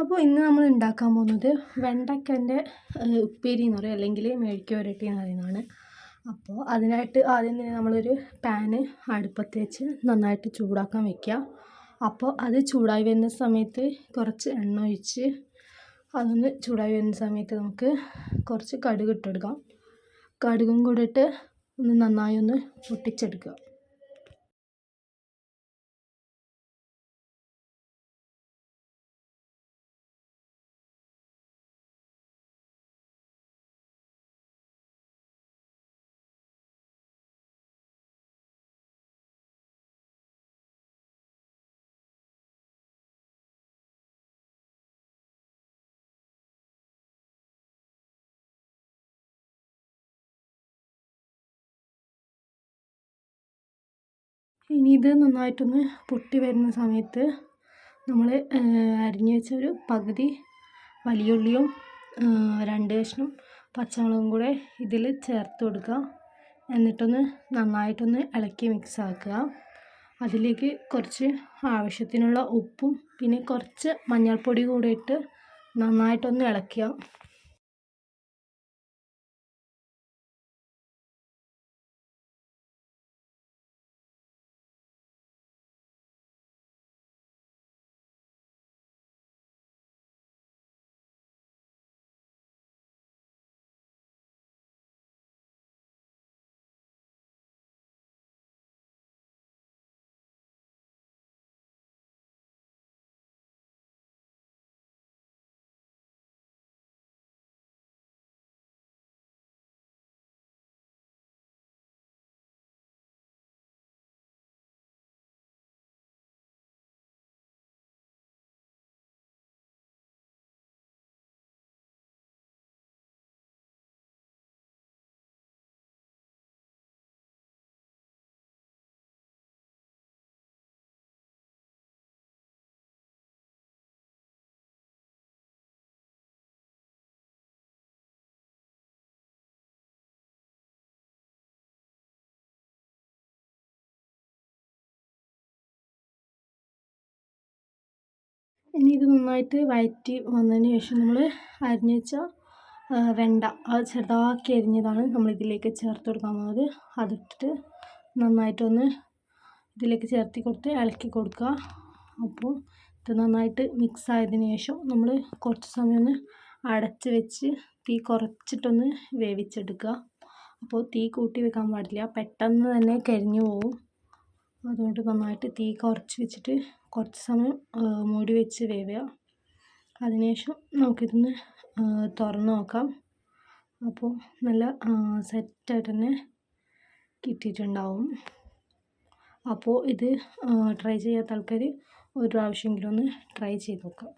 അപ്പോൾ ഇന്ന് നമ്മൾ ഉണ്ടാക്കാൻ പോകുന്നത് വെണ്ടയ്ക്കന്റെ ഉപ്പേരി എന്ന് പറയും അല്ലെങ്കിൽ മെഴുക്ക് വരട്ടി എന്ന് പറയുന്നതാണ്. അപ്പോൾ അതിനായിട്ട് ആദ്യം തന്നെ നമ്മളൊരു പാന് അടുപ്പത്ത് വെച്ച് നന്നായിട്ട് ചൂടാക്കാൻ വെക്കുക. അപ്പോൾ അത് ചൂടായി വരുന്ന സമയത്ത് കുറച്ച് എണ്ണ ഒഴിച്ച് അതൊന്ന് ചൂടായി വരുന്ന സമയത്ത് നമുക്ക് കുറച്ച് കടുക് ഇട്ടെടുക്കാം കടുകും കൂടെ ഇട്ട് ഒന്ന് നന്നായി ഒന്ന് പൊട്ടിച്ചെടുക്കുക. ഇനി ഇത് നന്നായിട്ടൊന്ന് പൊട്ടി വരുന്ന സമയത്ത് നമ്മൾ അരിഞ്ഞു വെച്ച ഒരു പകുതി വലിയ ഉള്ളിയും രണ്ട് കഷ്ണം പച്ചമുളകും കൂടെ ഇതിൽ ചേർത്ത് കൊടുക്കുക. എന്നിട്ടൊന്ന് നന്നായിട്ടൊന്ന് ഇളക്കി മിക്സ് ആക്കുക. അതിലേക്ക് കുറച്ച് ആവശ്യത്തിനുള്ള ഉപ്പും പിന്നെ കുറച്ച് മഞ്ഞൾപ്പൊടി കൂടെ ഇട്ട് നന്നായിട്ടൊന്ന് ഇളക്കുക. ഇനി ഇത് നന്നായിട്ട് വഴറ്റി വന്നതിന് ശേഷം നമ്മൾ അരിഞ്ഞു വെച്ച വെണ്ട അത് ചെറുതാക്കി അരിഞ്ഞതാണ് നമ്മൾ ഇതിലേക്ക് ചേർത്ത് കൊടുക്കാൻ പോകുന്നത്. അതിട്ടിട്ട് നന്നായിട്ടൊന്ന് ഇതിലേക്ക് ചേർത്തി കൊടുത്ത് ഇളക്കി കൊടുക്കുക. അപ്പോൾ ഇത് നന്നായിട്ട് മിക്സ് ആയതിനു ശേഷം നമ്മൾ കുറച്ച് സമയം ഒന്ന് അടച്ച് വെച്ച് തീ കുറച്ചിട്ടൊന്ന് വേവിച്ചെടുക്കുക. അപ്പോൾ തീ കൂട്ടി വെക്കാൻ പാടില്ല. പെട്ടെന്ന് തന്നെ കരിഞ്ഞു പോകും അതുകൊണ്ട് നന്നായിട്ട് തീ കുറച്ച് വെച്ചിട്ട് കുറച്ച് സമയം മൂടി വെച്ച് വേവുക. അതിനുശേഷം നമുക്കിതൊന്ന് തുറന്ന് നോക്കാം. അപ്പോൾ നല്ല സെറ്റായിട്ട് തന്നെ കിട്ടിയിട്ടുണ്ടാവും. അപ്പോൾ ഇത് ട്രൈ ചെയ്യാത്ത ആൾക്കാർ ഒരു പ്രാവശ്യമെങ്കിലും ഒന്ന് ട്രൈ ചെയ്ത് നോക്കുക